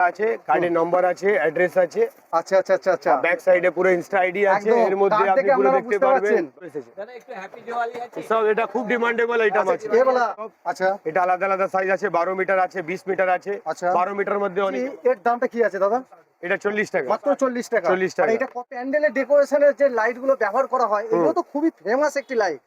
আছে কার্ডের নম্বর আছে অ্যাড্রেস আছে। আচ্ছা আচ্ছা আচ্ছা আচ্ছা। ব্যাক সাইডে পুরো ইনস্টা আইডি আছে এর মধ্যে আপনি পুরো দেখতে পারবেন। দাদা একটু হ্যাপি দিওয়ালি আছে। সব এটা খুব ডিমান্ডেবল আইটেম আছে। এ বলা আচ্ছা। এটা আলাদা আলাদা সাইজ আছে বারো মিটার আছে বিশ মিটার আছে। আচ্ছা। বারো মিটার মধ্যে অনেক কি- এর দামটা কি আছে দাদা? এটা চল্লিশ টাকা। মাত্র চল্লিশ টাকা। 40 টাকা। আর এটা প্যান্ডেলের ডেকোরেশনের যে লাইটগুলো ব্যবহার করা হয় এগুলো তো খুবই ফেমাস একটি লাইট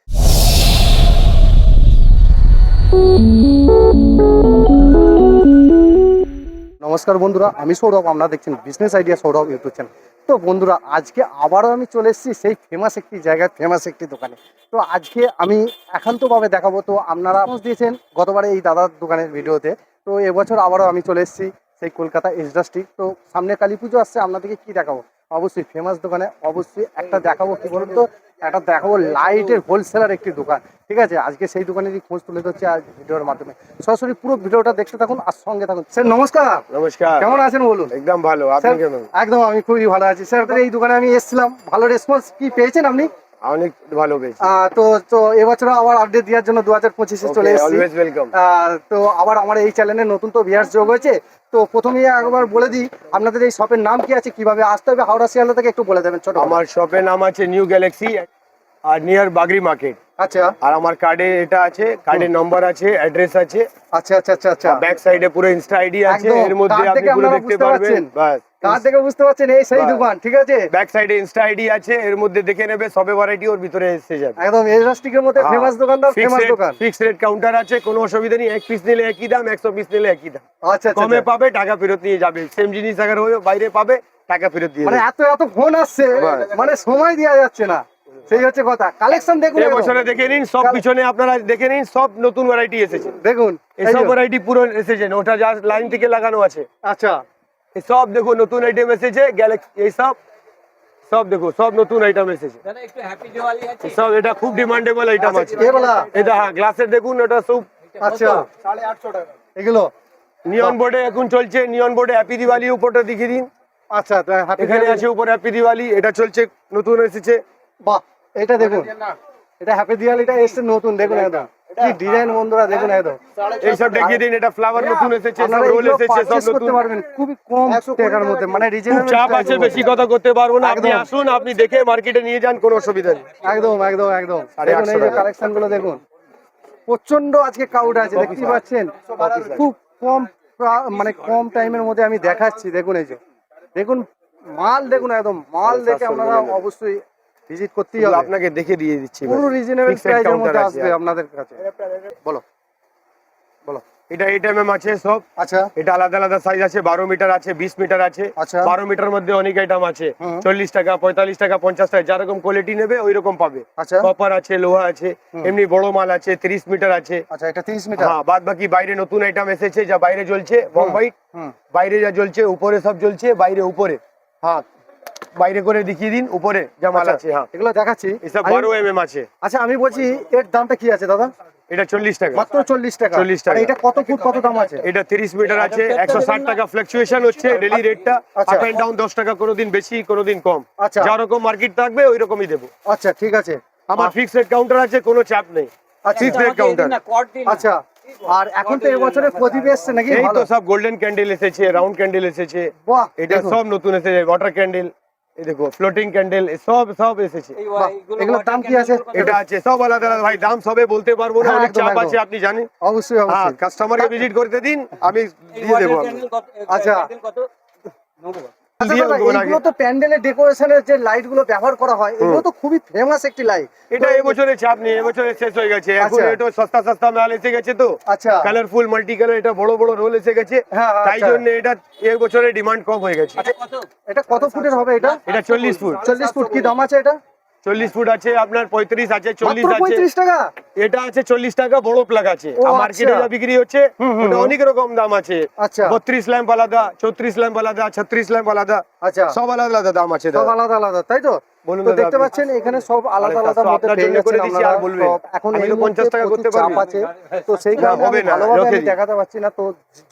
নমস্কার বন্ধুরা, আমি সৌরভ, আপনারা দেখছেন business idea Sourav YouTube channel তো বন্ধুরা, আজকে আবারও আমি চলে এসেছি সেই ফেমাস একটি জায়গায় ফেমাস একটি দোকানে। তো আজকে আমি একান্তভাবে দেখাবো, তো আপনারা দিয়েছেন গতবারে এই দাদার দোকানের ভিডিওতে। তো এবছর আবারও আমি চলে এসেছি সেই কলকাতা এসডাস্ট্রিক তো সামনে কালী পুজো আসছে, আপনাদেরকে কী দেখাবো? অবশ্যই ফেমাস দোকানে অবশ্যই একটা দেখাবো কি বলুন তো? একটা দেখাবো লাইটের হোলসেলার একটি দোকান। ঠিক আছে? আজকে সেই দোকানেরই খোঁজ তুলে ধরছে আজ ভিডিওর মাধ্যমে। সরাসরি পুরো ভিডিওটা দেখতে থাকুন আর সঙ্গে থাকুন। স্যার নমস্কার। নমস্কার। কেমন আছেন বলুন? একদম ভালো। আপনি কেমন? একদম আমি খুবই ভালো আছি। স্যার এই দোকানে আমি এসেছিলাম। ভালো রেসপন্স কি পেয়েছেন আপনি? অনেক ভালো পেয়েছি তো তো এবছর আবার আপডেট দেওয়ার জন্য দু হাজার পঁচিশে চলে এসেছি। ওয়েলকাম তো আবার আমার এই চ্যানেলে নতুন তো ভিয়ার্স যোগ হয়েছে। তো প্রথমেই একবার বলে দিই আপনাদের এই শপের নাম কি আছে কীভাবে আসতে হবে হাওড়া শিয়ালদা থেকে একটু বলে দেবেন ছোট আমার শপের নাম আছে নিউ গ্যালাক্সি আর নিয়ার বাগরি মার্কেট আচ্ছা। আর আমার কার্ডে এটা আছে কার্ডের নম্বর আছে অ্যাড্রেস আছে। আচ্ছা আচ্ছা আচ্ছা আচ্ছা। ব্যাক সাইডে পুরো ইনস্টা আইডি আছে এর মধ্যে আপনি পুরো দেখতে পারবেন। বাস। থেকে বুঝতে পারছেন? এই সেই দোকান ঠিক আছে? ব্যাক সাইডে ইনস্টা আইডি আছে এর মধ্যে দেখে নেবে সবে ভ্যারাইটি ওর ভিতরে এসে যাবে। একদম এলাস্টিকের মধ্যে হ্যাঁ। ফেমাস দোকানদার ফেমাস দোকান। ফিক্স রেট কাউন্টার আছে কোনো অসুবিধা নেই এক পিস নিলে একই দাম একশো পিস নিলে একই দাম। আচ্ছা আচ্ছা কমে আচ্ছা। পাবে টাকা ফেরত নিয়ে যাবে। সেম জিনিস আগে হয়ে বাইরে পাবে টাকা ফেরত দিয়ে মানে এত এত ফোন আসছে মানে সময় দেওয়া যাচ্ছে না। সেই হচ্ছে কথা। কালেকশন দেখুন এই বছরে দেখে নিন সব পিছনে আপনারা দেখে নিন সব নতুন ভ্যারাইটি এসেছে। দেখুন এই সব ভ্যারাইটি পুরো এসেছে ওটা যা লাইন থেকে লাগানো আছে। আচ্ছা। সব দেখো নতুন আইটেম এসেছে গ্যালাক্সি এই সব সব দেখো সব নতুন আইটেম এসেছে। দাদা একটু হ্যাপি দিওয়ালি আছে। সব এটা খুব ডিমান্ডেবল আইটেম আছে। এটা হ্যাঁ গ্লাসের দেখুন এটা সব আচ্ছা। এগুলো? নিয়ন বোর্ডে এখন চলছে নিয়ন বোর্ডে হ্যাপি দিওয়ালি উপরটা দেখিয়ে দিন। আচ্ছা তো এখানে। আছে উপর হ্যাপি দিওয়ালি এটা চলছে নতুন এসেছে। বাহ এটা দেখুন। এটা হ্যাপি দিওয়ালিটা এসছে নতুন দেখুন একদম কি ডিজাইন বন্ধুরা দেখুন একদম। এইসব দেখিয়ে দিন? এটা ফ্লাওয়ার নতুন এসেছে সব রোল এসেছে সব নতুন করতে পারবেন খুবই কম টাকার মধ্যে মানে রিজনেবল চাপ আছে বেশি কথা করতে পারব না। আপনি আসুন আপনি দেখে মার্কেটে নিয়ে যান কোনো অসুবিধা নেই। একদম একদম একদম। দেখুন এই যে কালেকশনগুলো দেখুন। প্রচণ্ড আজকে কাউড আছে দেখতে পাচ্ছেন? খুব কম মানে কম টাইমের মধ্যে আমি দেখাচ্ছি দেখুন এই যে। দেখুন মাল দেখুন একদম মাল দেখে আপনারা অবশ্যই ভিজিট করতেই হবে। আপনাকে দেখে দিয়ে দিচ্ছি পুরো রিজনেবল প্রাইসের মধ্যে আসবে আপনাদের কাছে। বলো। বলো। এটা আছে সব। আচ্ছা। এটা আলাদা আলাদা সাইজ আছে বারো মিটার আছে বিশ মিটার আছে। আচ্ছা। বারো মিটার মধ্যে অনেক আইটেম আছে। চল্লিশ টাকা পঁয়তাল্লিশ টাকা পঞ্চাশ টাকা যারকম কোয়ালিটি নেবে ওই রকম পাবে। আচ্ছা। কপার আছে লোহা আছে এমনি বড় মাল আছে তিরিশ মিটার আছে। আচ্ছা এটা তিরিশ মিটার হ্যাঁ বাদ বাকি বাইরে নতুন আইটেম এসেছে যা বাইরে চলছে বোম্বাই বাইরে যা চলছে উপরে সব চলছে বাইরে উপরে। হ্যাঁ বাইরে করে দেখিয়ে দিন উপরে যা মাল আচ্ছা, আছে হ্যাঁ। এগুলো দেখাচ্ছি। এসব আমি- বারো এম এম আছে। আচ্ছা আমি বলছি এর দামটা কি আছে দাদা? এটা চল্লিশ টাকা। মাত্র চল্লিশ টাকা। 40 টাকা। এটা কত ফুট কত দাম আছে? এটা তিরিশ মিটার আছে একশো ষাট টাকা ফ্লাকচুয়েশন হচ্ছে ডেলি রেটটা আচ্ছা। আপ এন্ড ডাউন দশ টাকা কোনোদিন বেশি কোনোদিন কম। আচ্ছা। যা রকম মার্কেট থাকবে ওই রকমই দেবো। আচ্ছা ঠিক আছে। আমার ফিক্সড রেট কাউন্টার আছে কোনো চাপ নেই। আচ্ছা ফিক্স রেট কাউন্টার দিন আচ্ছা আর এখন তো এবছরের প্রদীপ এসছে নাকি? এই তো সব গোল্ডেন ক্যান্ডেল এসেছে রাউন্ড ক্যান্ডেল এসেছে। বাহ এটা সব নতুন এসেছে ওয়াটার ক্যান্ডেল এই দেখো ফ্লোটিং ক্যান্ডেল সব সব এসেছে। এগুলোর দাম কি আছে? এটা আছে সব আলাদা আলাদা। ভাই দাম সবে বলতে পারব না হ্যাঁ, অনেক চাপ আছে আপনি জানেন? অবশ্যই হ্যাঁ অবশ্যই। কাস্টমারকে ভিজিট করতে দিন আমি দিয়ে দেবো। আচ্ছা। আচ্ছা তো প্যান্ডেলের ডেকোরেশনের যে লাইটগুলো ব্যবহার করা হয় এগুলো তো খুবই ফেমাস একটি লাইট এটা এবছরে চাপ নেই এবছরে শেষ হয়ে গেছে। এখন আচ্ছা। এটা সস্তা সস্তা মাল এসে গেছে তো। আচ্ছা। কালারফুল মাল্টি কালার এটা বড় বড় রোল এসে গেছে। হ্যাঁ, তাই আচ্ছা। জন্য এটা বছরে ডিমান্ড কম হয়ে গেছে। এটা কত এটা কত ফুটের হবে এটা? এটা চল্লিশ ফুট। চল্লিশ ফুট কি দাম আছে এটা? চল্লিশ ফুট আছে আপনার পঁয়ত্রিশ আছে চল্লিশ আছে। টাকা? এটা আছে চল্লিশ টাকা বড় প্লাগ আছে। মার্কেটে আচ্ছা। যা বিক্রি হচ্ছে। অনেক রকম দাম আছে। আচ্ছা। বত্রিশ ল্যাম্প আলাদা চৌত্রিশ ল্যাম্প আলাদা ছত্রিশ ল্যাম্প আলাদা আচ্ছা। সব আলাদা আলাদা দাম আছে সব আলাদা আলাদা তাই তো? দেখতে পাচ্ছেন এখানে সব আলাদা আলাদা কাজ তো মধ্যে আপনার পেয়ে জন্য করে দিচ্ছি, আর বলবেন। এখন এই 50 টাকা করতে প্রচুর আছে। তো সেই কারণে আমি। দেখাতে পারছি না। তো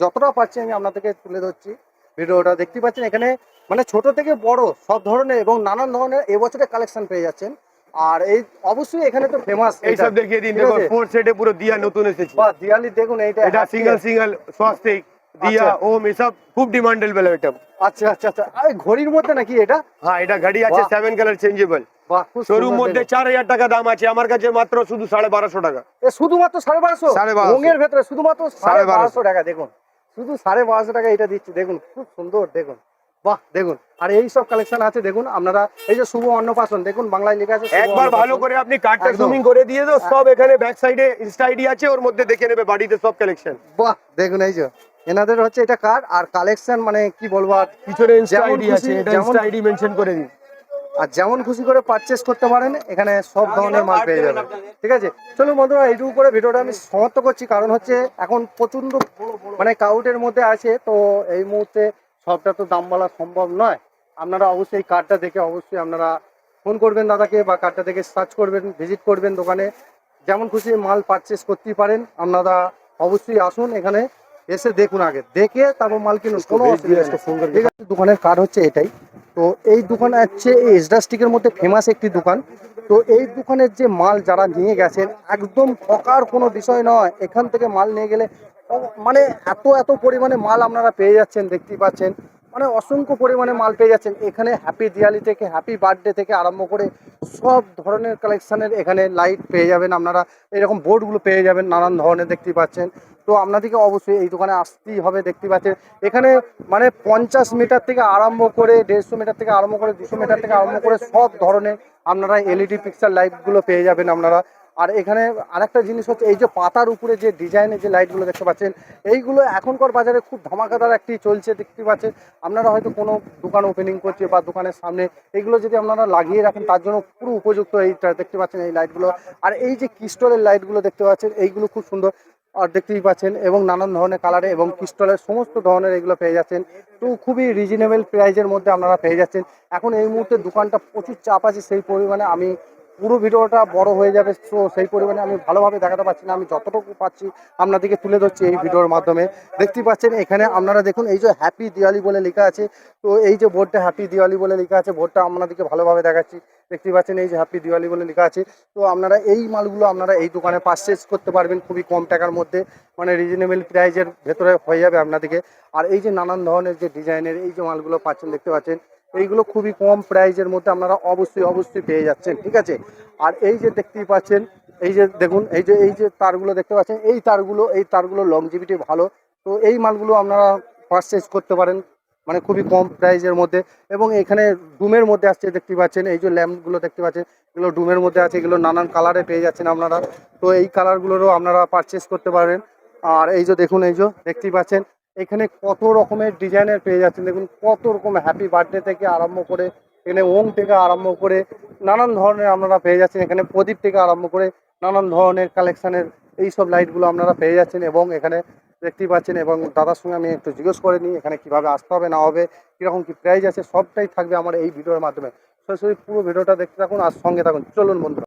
যতটা পারছি আমি আপনাদেরকে তুলে ধরছি। ভিডিওটা দেখতে পাচ্ছেন এখানে মানে ছোট থেকে বড় সব ধরনের এবং নানান ধরনের এবছরে কালেকশন পেয়ে যাচ্ছেন। আর এই অবশ্যই এখানে তো ফেমাস এই সব দেখিয়ে দিন দেখো ফোর সেটে পুরো দিয়া নতুন এসেছে। বাহ দিয়ালি দেখুন এইটা এটা সিঙ্গেল সিঙ্গেল স্বস্তিক দিয়া ও এসব খুব ডিমান্ডেবল আইটেম আচ্ছা আচ্ছা আচ্ছা। এই ঘড়ির মধ্যে নাকি এটা? হ্যাঁ এটা ঘড়ি আছে সেভেন কালার চেঞ্জেবল শোরুম মধ্যে চার হাজার টাকা দাম আছে আমার কাছে মাত্র শুধু সাড়ে বারোশো টাকা। শুধুমাত্র সাড়ে বারোশো? সাড়ে ভেতরে শুধুমাত্র সাড়ে বারোশো টাকা দেখুন। শুধু সাড়ে বারোশো টাকা এটা দিচ্ছি। দেখুন খুব সুন্দর দেখুন। বাহ দেখুন। আর এই সব কালেকশন আছে দেখুন আপনারা এই যে শুভ অন্নপ্রাশন দেখুন বাংলায় লেখা আছে একবার ভালো করে আপনি কার্ডটা। জুমিং করে দিয়ে দাও সব এখানে ব্যাক সাইডে ইনস্টা আইডি আছে ওর মধ্যে দেখে নেবে বাড়িতে সব কালেকশন বাহ দেখুন এই যে এনাদের হচ্ছে এটা কার্ড আর কালেকশন মানে কি বলব আর পিছনে ইনস্টা আইডি আছে এটা ইনস্টা আইডি মেনশন করে দিন। আর যেমন খুশি করে পারচেস করতে পারেন এখানে সব ধরনের মাল পেয়ে যাবেন। ঠিক আছে? চলুন বন্ধুরা এইটুকু করে ভিডিওটা আমি সমাপ্ত করছি কারণ হচ্ছে এখন প্রচণ্ড মানে কাউটের মধ্যে আছে তো এই মুহূর্তে সবটা তো দাম বলা সম্ভব নয়। আপনারা অবশ্যই এই কার্ডটা দেখে অবশ্যই আপনারা ফোন করবেন দাদাকে বা কার্ডটা দেখে সার্চ করবেন ভিজিট করবেন দোকানে। যেমন খুশি মাল পারচেস করতেই পারেন। আপনারা অবশ্যই আসুন এখানে এসে দেখুন আগে। দেখে তারপর মাল কিনুন কোনো অসুবিধা নেই। ঠিক আছে দোকানের কার্ড হচ্ছে এটাই। তো এই দোকান হচ্ছে এই এসডাস্টিকের মধ্যে ফেমাস একটি দোকান। তো এই দোকানের যে মাল যারা নিয়ে গেছেন, একদম ঠকার কোনো বিষয় নয়। এখান থেকে মাল নিয়ে গেলে মানে এত এত পরিমাণে মাল আপনারা পেয়ে যাচ্ছেন, দেখতেই পাচ্ছেন। মানে অসংখ্য পরিমাণে মাল পেয়ে যাচ্ছেন। এখানে হ্যাপি দিওয়ালি থেকে হ্যাপি বার্থডে থেকে আরম্ভ করে সব ধরনের কালেকশানের এখানে লাইট পেয়ে যাবেন আপনারা। এরকম বোর্ডগুলো পেয়ে যাবেন, নানান ধরনের দেখতে পাচ্ছেন। তো আপনাদেরকে অবশ্যই এই দোকানে আসতেই হবে দেখতে পাচ্ছেন। এখানে মানে পঞ্চাশ মিটার থেকে আরম্ভ করে, দেড়শো মিটার থেকে আরম্ভ করে, দুশো মিটার থেকে আরম্ভ করে সব ধরনের আপনারা এলইডি পিকচার লাইটগুলো পেয়ে যাবেন আপনারা। আর এখানে আরেকটা জিনিস হচ্ছে, এই যে পাতার উপরে যে ডিজাইনের যে লাইটগুলো দেখতে পাচ্ছেন, এইগুলো এখনকার বাজারে খুব ধামাকাদার একটি চলছে, দেখতে পাচ্ছেন। আপনারা হয়তো কোনো দোকান ওপেনিং করছে বা দোকানের সামনে এইগুলো যদি আপনারা লাগিয়ে রাখেন, তার জন্য পুরো উপযুক্ত এইটা দেখতে পাচ্ছেন এই লাইটগুলো। আর এই যে ক্রিস্টলের লাইটগুলো দেখতে পাচ্ছেন, এইগুলো খুব সুন্দর, আর দেখতেই পাচ্ছেন, এবং নানান ধরনের কালারে, এবং ক্রিস্টলের সমস্ত ধরনের এগুলো পেয়ে যাচ্ছেন। তো খুবই রিজনেবল প্রাইজের মধ্যে আপনারা পেয়ে যাচ্ছেন। এখন এই মুহূর্তে দোকানটা প্রচুর চাপ আছে, সেই পরিমাণে আমি পুরো ভিডিওটা বড় হয়ে যাবে তো সেই পরিমাণে আমি ভালোভাবে দেখাতে পারছি না, আমি যতটুকু পাচ্ছি আপনাদেরকে তুলে ধরছি এই ভিডিওর মাধ্যমে। দেখতেই পাচ্ছেন, এখানে আপনারা দেখুন, এই যে হ্যাপি দিওয়ালি বলে লেখা আছে, তো এই যে বোর্ডটা হ্যাপি দিওয়ালি বলে লেখা আছে, বোর্ডটা আপনাদেরকে ভালোভাবে দেখাচ্ছি। দেখতেই পাচ্ছেন, এই যে হ্যাপি দিওয়ালি বলে লেখা আছে, তো আপনারা এই মালগুলো আপনারা এই দোকানে পারচেস করতে পারবেন খুবই কম টাকার মধ্যে মানে রিজনেবল প্রাইজের ভেতরে হয়ে যাবে আপনাদেরকে। আর এই যে নানান ধরনের যে ডিজাইনের এই যে মালগুলো পাচ্ছেন, দেখতে পাচ্ছেন এইগুলো খুবই কম প্রাইজের মধ্যে আপনারা অবশ্যই অবশ্যই পেয়ে যাচ্ছেন, ঠিক আছে? আর এই যে দেখতেই পাচ্ছেন, এই যে দেখুন, এই যে এই যে তারগুলো দেখতে পাচ্ছেন, এই তারগুলো এই তারগুলো লংজিভিটি ভালো। তো এই মালগুলো আপনারা পারচেস করতে পারেন মানে খুবই কম প্রাইজের মধ্যে। এবং এখানে ডুমের মধ্যে আসছে, দেখতে পাচ্ছেন, এই যে ল্যাম্পগুলো দেখতে পাচ্ছেন, এগুলো ডুমের মধ্যে আছে, এগুলো নানান কালারে পেয়ে যাচ্ছেন আপনারা। তো এই কালারগুলোরও আপনারা পারচেস করতে পারেন আর এই যে দেখুন, এই যে দেখতেই পাচ্ছেন এখানে কত রকমের ডিজাইনের পেয়ে যাচ্ছেন? দেখুন, কত রকম হ্যাপি বার্থডে থেকে আরম্ভ করে, এখানে ওম থেকে আরম্ভ করে, নানান ধরনের আপনারা পেয়ে যাচ্ছেন। এখানে প্রদীপ থেকে আরম্ভ করে, নানান ধরনের কালেকশনের এই সব লাইটগুলো আপনারা পেয়ে যাচ্ছেন এবং এখানে দেখতেই পাচ্ছেন এবং দাদার সঙ্গে আমি একটু জিজ্ঞেস করে নিই, এখানে কীভাবে আসতে হবে, না হবে, কীরকম কী প্রাইস আছে, সবটাই থাকবে আমার এই ভিডিওর মাধ্যমে। সরাসরি পুরো ভিডিওটা দেখতে থাকুন, আর সঙ্গে থাকুন। চলুন বন্ধুরা।